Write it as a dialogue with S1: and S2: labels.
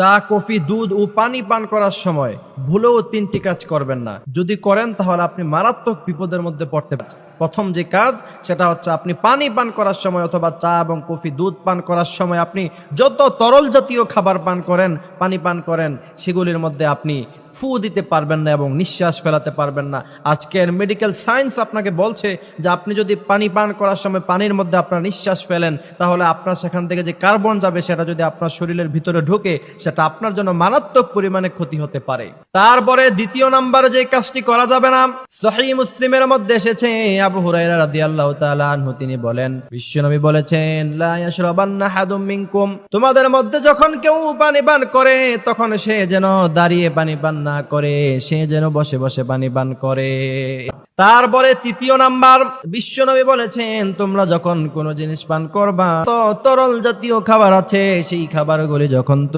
S1: চা, কফি, দুধ ও পানি পান করার সময় ভুলেও তিনটি কাজ করবেন না। যদি করেন, তাহলে আপনি মারাত্মক বিপদের মধ্যে পড়তে পারেন প্রথম যে কাজ, সেটা হচ্ছে আপনি পানি পান করার সময় অথবা চা এবং কফি, দুধ পান করার সময় আপনি যত তরল জাতীয় খাবার পান করেন, পানি পান করেন, সেগুলির মধ্যে আপনি ফু দিতে পারবেন না এবং নিঃশ্বাস ফেলাতে পারবেন না। আজকের মেডিকেল সায়েন্স আপনাকে বলছে যে আপনি যদি পানি পান করার সময় পানির মধ্যে আপনার নিঃশ্বাস ফেলেন, তাহলে আপনার সেখান থেকে যে কার্বন যাবে, সেটা যদি আপনার শরীরের ভিতরে ঢোকে সেটা আপনার জন্য মারাত্মক পরিমাণে ক্ষতি হতে পারে। তারপরে দ্বিতীয় নাম্বার যে কাজটি করা যাবে না সহি মুসলিমের মধ্যে এসেছে, আবু হুরাইরা রাদিয়াল্লাহু তাআলা আনহু, তিনি বলেন, বিশ্বনবী বলেছেন, লা তোমাদের মধ্যে যখন কেউ পানি পান করে, তখন সে যেন দাঁড়িয়ে পানি পান না করে, সে যেন বসে বসে পানি পান করে। তারপরে তৃতীয় নাম্বার, বিশ্বনবী বলেছেন, তোমরা যখন কোনো জিনিস পান করবা, তো তরল জাতীয় খাবার আছে, সেই খাবারগুলি যখন